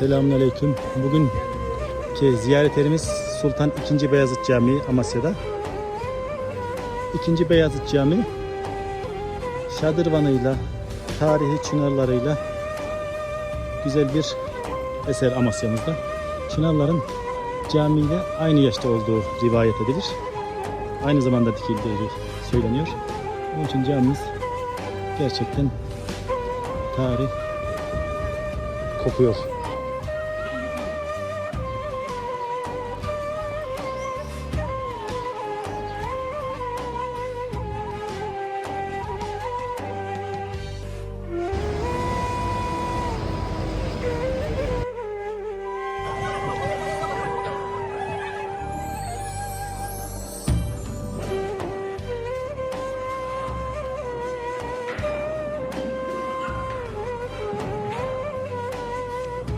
Selamünaleyküm. Bugün ki ziyaretlerimiz Sultan II. Beyazıt Camii Amasya'da. II. Beyazıt Camii şadırvanıyla, tarihi çınarlarıyla güzel bir eser Amasya'mızda. Çınarların camiyle aynı yaşta olduğu rivayet edilir. Aynı zamanda dikildiği söyleniyor. Onun için camimiz gerçekten tarih kokuyor.